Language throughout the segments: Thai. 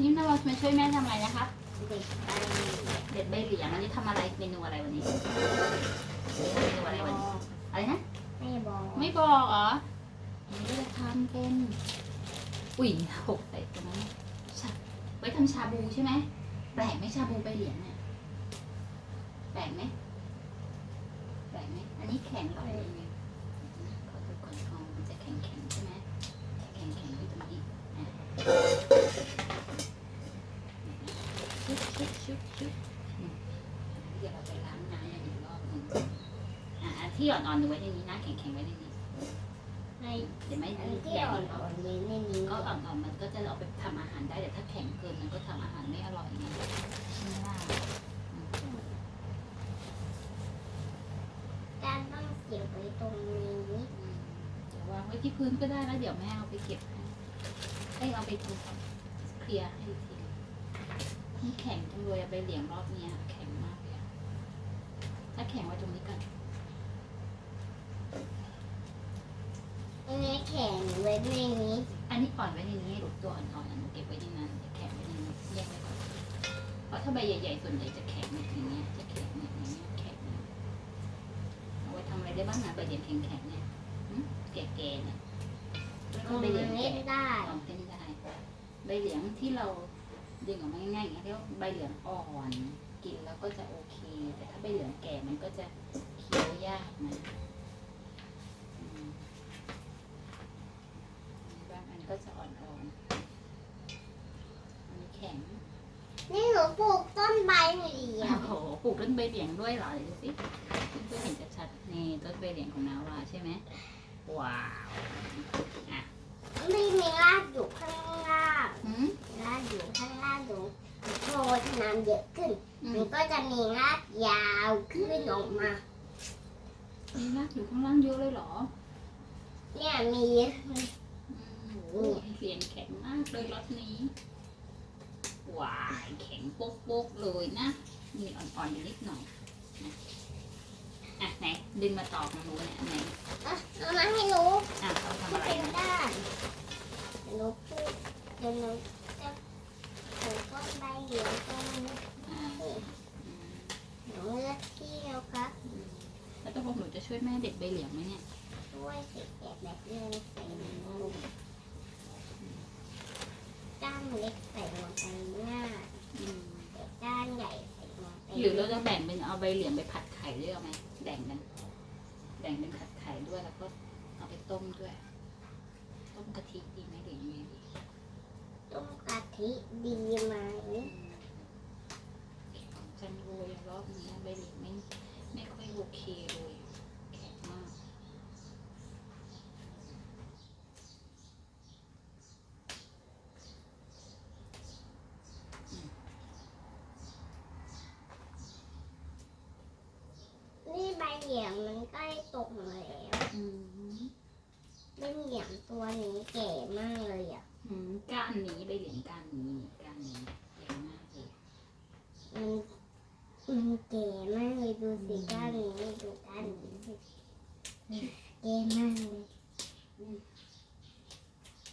นี่เรามาช่วยแม่ทำอะไรนะครับเด็กไปเด็ดใบเหลียงอันนี้ทำอะไรเมนูอะไรวันนี้เมนูอะไรวันนี้อะไรนะไม่บอกไม่บอกเหรอนี่เราจะทำเป็น อุ้ยหกใส่ตรงนั้นชาไว้ทำชาบูใช่ไหมแปลกไหมชาบูใบเหลียงเนี่ยแปลกไหมแปลกไหมอันนี้แข็งหรอหรือยังไงขอดูก่อนอ๋อมันจะแข็งแข็งๆใช่ไหมจะแข็งแข็งๆอยู่ตรงนี้อะชุบชุบชุบชุบอืม เดี๋ยวเราไปล้างน้ำกันอีกรอบหนึงอะอันที่อ่อนๆดูไว้ในนี้นะแข็งๆไว้ในนี้ให้เดี๋ยวไม่อันแดที่งอ่อนๆเลยในนี้ก็อ่อนๆมันก็จะเอาไปทำอาหารได้แต่ถ้าแข็งเกินมันก็ทำอาหารไม่อร่อยไงใช่ไหมล่ะการต้องเก็บไว้ตรงนี้อืมเดี๋ยววางไว้ที่พื้นก็ได้แล้วเดี๋ยวแม่เอาไปเก็บให้ให้เอาไปทำเคลียร์ให้อี กทีนี่แข็งจังเลยอะไปเหลียงรอบเนี้ยแข็งมากเลยอะถ้าแข็งไว้ตรงนี้กันอันนี้แข็งไว้ในนี้อันนี้อ่อนไว้ในนี้ลูกตัวอ่อนๆอันนี้เก็บไว้ในนั้นแข็งไว้ในนี้แยกไว้ก่อนเพราะถ้าใบใหญ่ๆส่วนใหญ่จะแข็งอย่างเงี้ยจะแข็งเนี่ยอย่างเงี้ยแข็งเนี่ยเอาไว้ทำอะไรได้บ้างนะใบเหลียงแข็งๆเนี่ยหึแก่ๆเนี่ยแล้วก็มันใบเหลียงเล่แก่นได้ลองเส้นได้ใบเหลียงที่เรา ดึงออกมาง่ายๆอย่างเงี้ยเรียกว่าใบเหลียงอ่อนกินแล้วก็จะโอเค แต่ถ้าใบเหลียงแก่มันก็จะเคี้ยวยากนะอืมบางอันก็จะอ่อนๆอันนี้แข็งนี่หนูปลูกต้นใบเหลียโอ้งโหปลูกต้นใบเหลียงด้วยเหรอเดี๋ยวดูสิเพื่อนๆเห็นชัดๆนี่ต้นใบเหลียงของนาวาใช่ไหมว้าวไม่มีรากอยู่ข้าง ล่างหืมรากอยู่ข้างล่างหนูโตน้ำเยอะขึ้นอืหนูมก็จะมีรากยาวขึ้นออกมา มีรากอยู่ข้างล่างเยอะเลยเหรอเนี่ยมีอืมโอ้โหเหรียญแข็งมากเลยรถนี้ว้ายแข็งโป๊กๆเลยนะ มีอ่อนๆอยู่นิดหน่อยนะอะไหนดึงมาต่อของหนูเนี่ยไหนอะเอามาให้หนูอะเขาทำที่อะไรเป็นนะด้านเดี๋ยวหนูพูดเดี๋ยวหนู แล้วครับแล้วตกลงหนูจะช่วยแม่เด็ดใบเหลียงไหมเนี่ยช่วยสิแกะแบบเรื่องใส่ลงก้านเล็กใส่ลงไปง่ายอืมแต่ก้านใหญ่ใส่ลงไปหรือเราจะแบ่งเป็นเอาใบเหลียงไปผัดไข่ด้วยเอาไหมแบ่งกันแบ่งเป็นผัดไข่ด้วยแล้วก็เอาไปต้มด้วย ต้มกะทิดีไหมหรือยังไงดี ต้ มกะทิดีไหมจังเลยรอบนี้ใบเหลียงไม่ไม่ค่อยโอเคเลยแข็งมากนี่ใบเหลียงมันใกล้ตกแล้ว อืม ใบเหลียงตัวนี้แก่มากเลยอะอืมก้านนี้ใบเหลียงก้านนี้ก้านนี้ใหญ่มากเลยมันมันแก่มากเลยดูสิก้านนี้ดูก้านนี้สิแก่มากเลย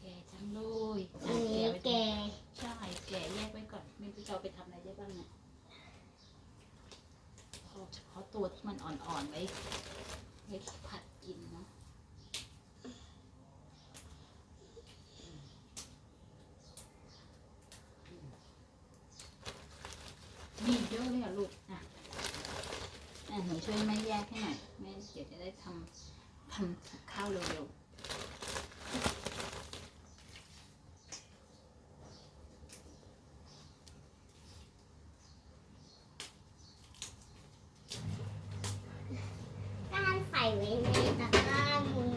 แก่จังเลยอะอันนี้แก่ไว้แก่ใช่แก่แยกไว้ก่อนไม่รู้จะเอาไปทำอะไรได้บ้างเนี่ยเอาเฉพาะตัวที่มันอ่อนๆไว้ไว้ผัดกินเนาะมีเยอะเลยอะลูกอะอะหนูช่วยแม่แยกให้หน่อยแม่เดี๋ยวจะได้ทำทำกับข้าวเร็วๆ ก้านใส่ไว้ในตะกร้านี้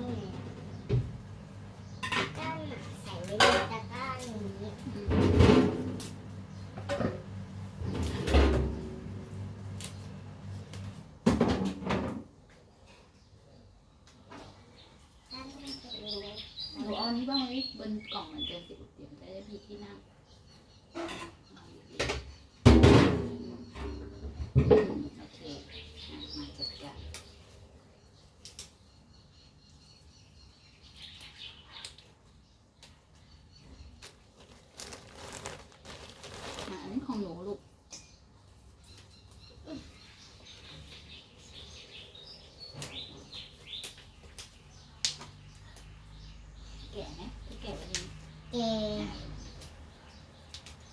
ก้านใส่ไว้ในตะกร้านี้ก้านใส่ไว้ใน หนูเอาอันนี้บ้างไหมบ นกล่องเหมือนเดิมสิเดี๋ยวจะได้มีที่นั่งอืมโอเคอะมาจัดการ ของหนูลูก แก่ไหมแก่แบบนี้ แก่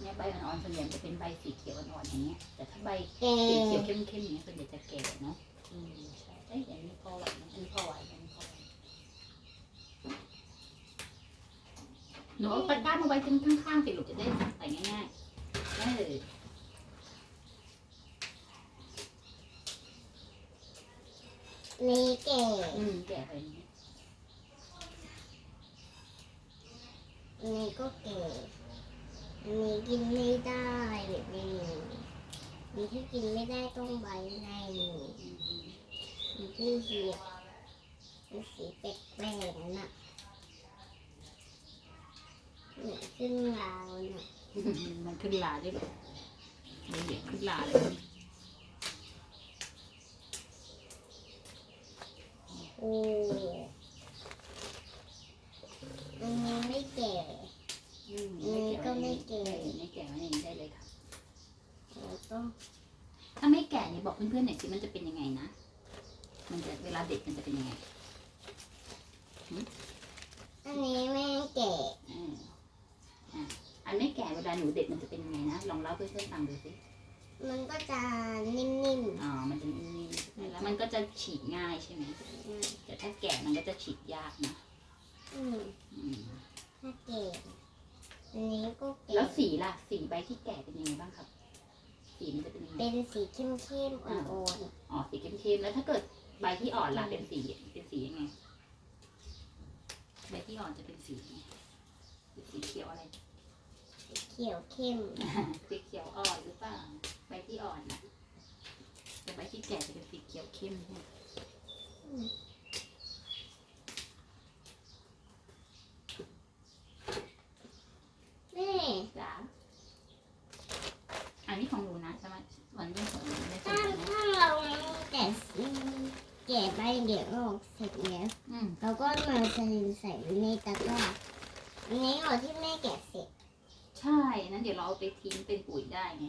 เนี่ยใบอ่อนๆส่วน ใหญ่จะเป็นใบสีเขียวอ่อนๆอย่างเงี้ย แต่ถ้าใบแก่สีเขียวเข้มๆอย่างเงี้ยส่วนใหญ่จะแก่เนาะอืมใช่เอ้ยอย่างนี้พอไหวนะอันนี้พอไหวอันนี้พอไหวหนูเอาตะกร้ามาไว้ข้างๆสิลูกจะได้ใส่ง่ายๆได้เลยนี่แก่อืมแก่ไปนี้อันนี้ก็แก่ อันนี้กินไม่ได้แบบนี้มีที่กินไม่ได้ต้องใบในมีที่เหียมันสีแปลกๆน่ะเหมือนขึ้นราวน่ะมันขึ้นลาด้วยเหรอมันเหยียบขึ้นลาเลยโอ้อันนี้ไม่แก่ นนี้ก็ไม่แก่ไม่แก่ไม่อย่างได้เลยค่ะแล้วก็ถ้าไม่แก่เนี่ยบอกเพื่อนๆหน่อยสิมันจะเป็นยังไงนะ มันจะเวลาเด็กมันจะเป็นยังไง อันนี้ไม่แก่อันไม่แก่เวลาหนูเด็กมันจะเป็นยังไงนะ ลองเล่าเพื่อนๆฟังดูสิ มันก็จะนิ่มอ๋อ มันจะนิ่มๆ แล้วมันก็จะฉีกง่ายใช่ไหมแต่ถ้าแก่มันก็จะฉีกยากนะ อืมถ้าแก่ อันนี้ก็แก่แล้วสีล่ะ สีใบที่แก่เป็นยังไงบ้างครับ สีมันจะเป็นยังไง เป็นสีเข้มๆอ่อนอ๋อ สีเข้มๆ แล้วถ้าเกิดใบที่อ่อนล่ะ เป็นสี เป็นสียังไง ใบที่อ่อนจะเป็นสียังไงเป็นสีเขียวอะไร ๆสีเขียวเข้มสีเขียวอ่อนหรือเปล่า ใบที่อ่อนนะแต่ใบที่แก่จะเป็นสีเขียวเข้มใช่ไหมแม่ จ้าอันนี้ของหนูนะใช่ไหมวันนี้ของหนูไม่ใช่ ถ้า นะ ถ้าเราแกะแกะใบ เดี๋ยวออกเสร็จแล้วอืมเราก็มาใส่ใส่ไว้ในตะกร้าอันนี้ก่อนที่แม่แกะเสร็จใช่นั้นเดี๋ยวเราเอาไปทิ้งเป็นปุ๋ยได้ไง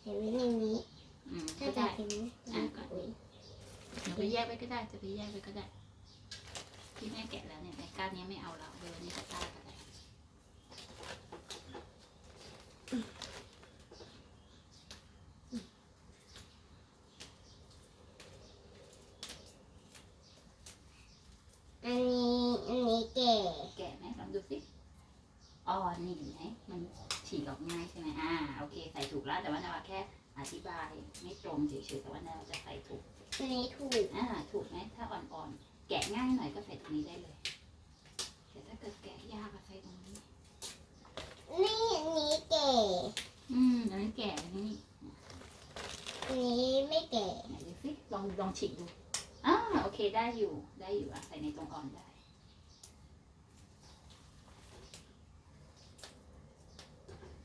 ใส่ไว้ในนี้อืมถ้าก็จะได้ ทิ้งอะก่อนหนูไปแยกไว้ก็ได้จะไปแยกไว้ก็ได้ที่แม่แกะแล้วเนี่ยในก้านนี้ไม่เอาแล้วเบอร์นี้จะกล้าก็ได้ อันนี้อันนี้แก่ แกะไหมลองดูสิอ๋อนี่เห็นไหมมันฉีกออกง่ายใช่ไหมอ่า โอเค ใส่ถูกแล้วแต่ว่านาวาแค่อธิบายไม่ตรงเฉยๆแต่ว่านาวาจะใส่ถูกอันนี้ถูกอ่าถูกไหมถ้าอ่อนๆ แกะง่ายหน่อยก็ใส่ตรงนี้ได้เลยแต่ถ้าเกิดแกะยากก็ใส่ตรงนี้ นี่อันนี้แก่อืมอันนั้นแกะอันนี้อันนี้ไม่แก่ไหนดูสิลองลองฉีกดูอ่าโอเคได้อยู่ได้อยู่อะใส่ในตรงอ่อนได้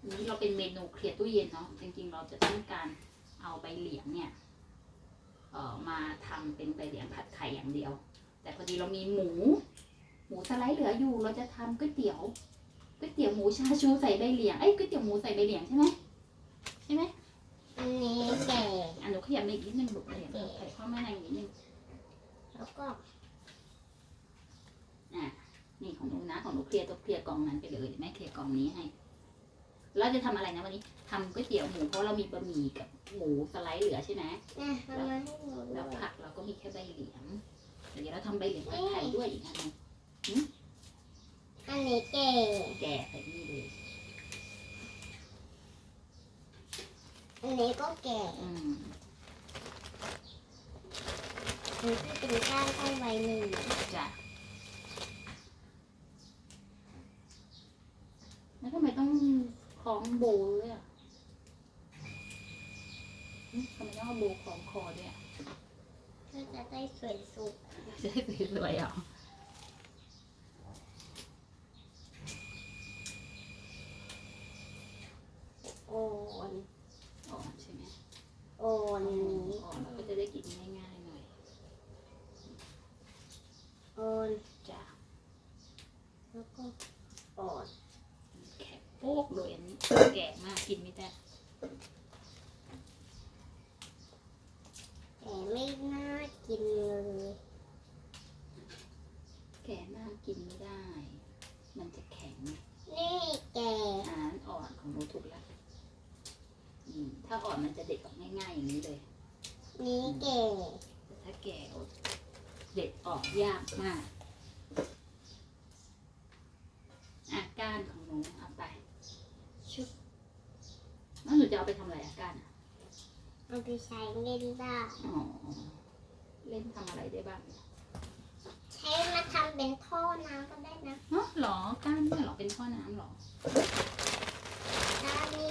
นี้เราเป็นเมนูเคลียร์ตู้เย็นเนาะจริงๆ เราจะต้องการเอาใบเหลียงเนี่ยเอ่อมาทำเป็นใบเหลียงผัดไข่อย่างเดียว แต่พอดีเรามีหมู หมูสไลด์เหลืออยู่เราจะทำก๋วยเตี๋ยวก๋วยเตี๋ยวหมูชาชูใส่ใบเหลียงเอ้ยก๋วยเตี๋ยวหมูใส่ใบเหลียงใช่ไหมใช่ไหมอันนี้แก่อะหนูขยับมาอีกนิดนึงลูกขยับมาใส่ข้อแม่ในอีกนิดนึงแล้วก็นี่ของหนูนะของหนูเคลียร์ตัวเคลียร์กล่องนั้นไปเลยเดี๋ยวแม่เคลียร์กล่องนี้ให้ เราจะทำอะไรนะวันนี้ทำก๋วยเตี๋ยวหมูเพราะเรามีบะหมี่กับหมูสไลด์เหลือใช่ไหมนะเอามาให้หนูด้แล้ววยผักเราก็มีแค่ใบเหลียงเดี๋ยวเราทำใบเหลียงผัดไทยด้วยอีกอันหนึงอันนี้แก่แกะใส่นี่เลยอันนี้ก็แก่อืมอันที่เป็นก้านต้นใบหนึ่งจ้ะแล้วทำไมต้องคล้อง โบด้วยอะหึทำไมต้องเอาโบคล้องคอด้วยอะเพื่อจะได้สวยสุดจะได้สวยๆอะโอนอ่อนใช่ไหมโอนนี้อ่อนเราก็จะได้กินง่ายๆหน่อยโอน จ้ะ แล้วก็โอน แคป โป๊กเลยอันนี้แก่มากกินไม่ได้แต่ไม่น่ากินเลยแก่มากกินไม่ได้ มันจะแข็ง นี่แกอาหารอ่อนของหนูถูกแล้วอืมถ้าอ่อนมันจะเด็ดออกง่ายๆอย่างนี้เลย นี่แกแต่ถ้าแก่เด็ดออกยากมากอาก้านของหนูเอาไป ชุบแล้วหนูจะเอาไปทำอะไรอาก้านอะ เอาไปใช้เล่นได้อ๋อเล่นทำอะไรได้บ้างใช้มาทำเป็นท่อน้ำก็ได้นะฮะหรอก้านเนี่ยหรอเป็นท่อน้ำหรอถ้านี่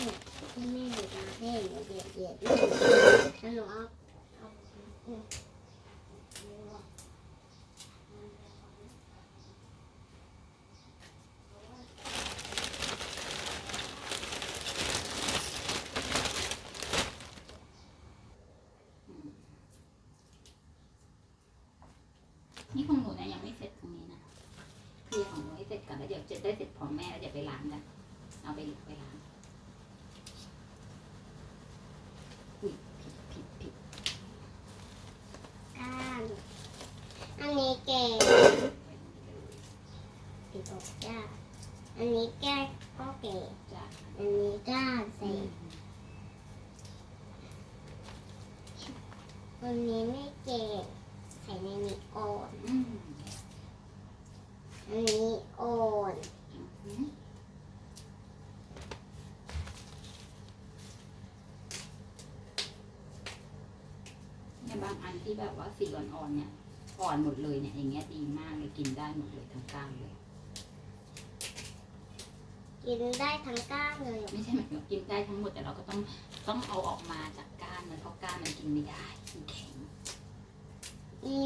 เนี่ยที่แม่หนูมาให้หนูเบียดเบียดแม่แล้วหนูเอาเอาอืม นี่ของหนูเนี่ยยังไม่เสร็จตรงนี้นะเคลียร์ของหนูให้เสร็จก่อนแล้วเดี๋ยว จะได้เสร็จพร้อมแม่แล้วเดี๋ยวไปล้างกันเอาไปไปล้างอุ้ยผิดผิดผิดก้านอันนี้แกติดออกจ้าอันนี้แกก็แกจ้ะอันนี้ก้านใส่อืมอันนี้ไม่แกใส่ในนี้อ่อนอืมอันนี้อ่อน อืมเนี่ยบางอัน ที่แบบว่าสีอ่อนๆเนี่ยอ่อนหมดเลยเนี่ยอย่างเงี้ยดีมากเลยกินได้หมดเลยทั้งก้านเลย กินได้ทั้งก้านเลยไม่ใช่หมายถึงว่ากินได้ทั้งหมดแต่เราก็ต้องต้องเอาออกมาจากก้านมันเพราะก้านมันกินไม่ได้มันแข็ง นี่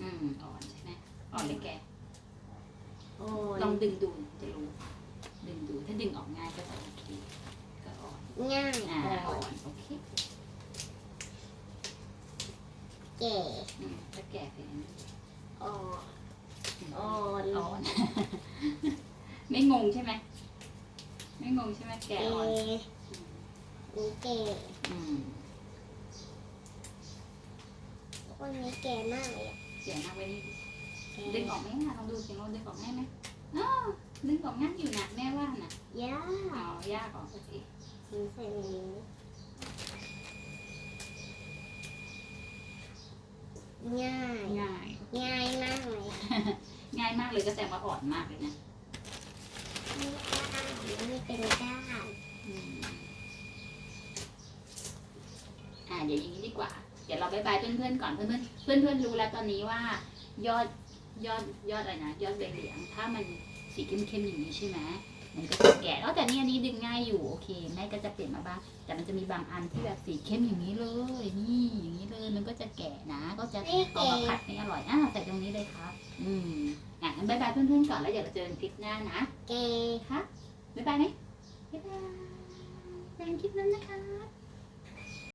อืมอ่อนใช่ไหมอ่อนเลยแกอ่อลองดึงดูจะรู้ ดึงดูถ้าดึงออกง่ายก็จะโอเคก็อ่อนง่ายอ่าอ่อ่ออนนโอเค แก่อืมถ้าแก่เป็นอ่อนอ่อนอ่อน ไม่งงใช่ไหม ไม่งงใช่ไหมแก่ออ่อนนี่แก่อืมคนนี้แก่มากเลยอะเสียงมากไว้นี่แก่ดึงออกไหมนะลองดูเสียงลองดึงออกง่ายไหมอ้าวดึงออกง่ายอยู่นะแม่ว่าน่ะยาอ๋อยากออกโอเคถึงใส่ใน ง่าย ง่าย ง่ายมากเลยง่ายมากเลยก็แสดงว่าอ่อนมากเลยนะนี่ก้านนี่เป็นก้านอืมอ่าเดี๋ยวอย่างนี้ดีกว่า เดี๋ยวเราบายบายเพื่อนๆก่อนเพื่อนๆเพื่อนๆรู้แล้วตอนนี้ว่า ยอดยอดยอดอะไรนะยอดใบเหลียงถ้ามันสีเข้มๆอย่างนี้ใช่ไหม มันก็จะแก่แล้วแต่นี่อันนี้ดึงง่ายอยู่โอเคแม่ก็จะเปลี่ยนมาบ้าง แต่มันจะมีบางอันที่แบบสีเข้มอย่างนี้เลย นี่อย่างนี้เลยมันก็จะแก่นะ ก็จะนี่เอาแก่มาผัดให้อร่อยอ่าใส่ตรงนี้เลยครับ อืมอะงั้นบายบายเพื่อนๆก่อนแล้วเดี๋ยวเราเจอกันคลิปหน้านะแก่ครับบ๊ายบายไหมบ๊ายบายเจอกันคลิปนั้นนะคะ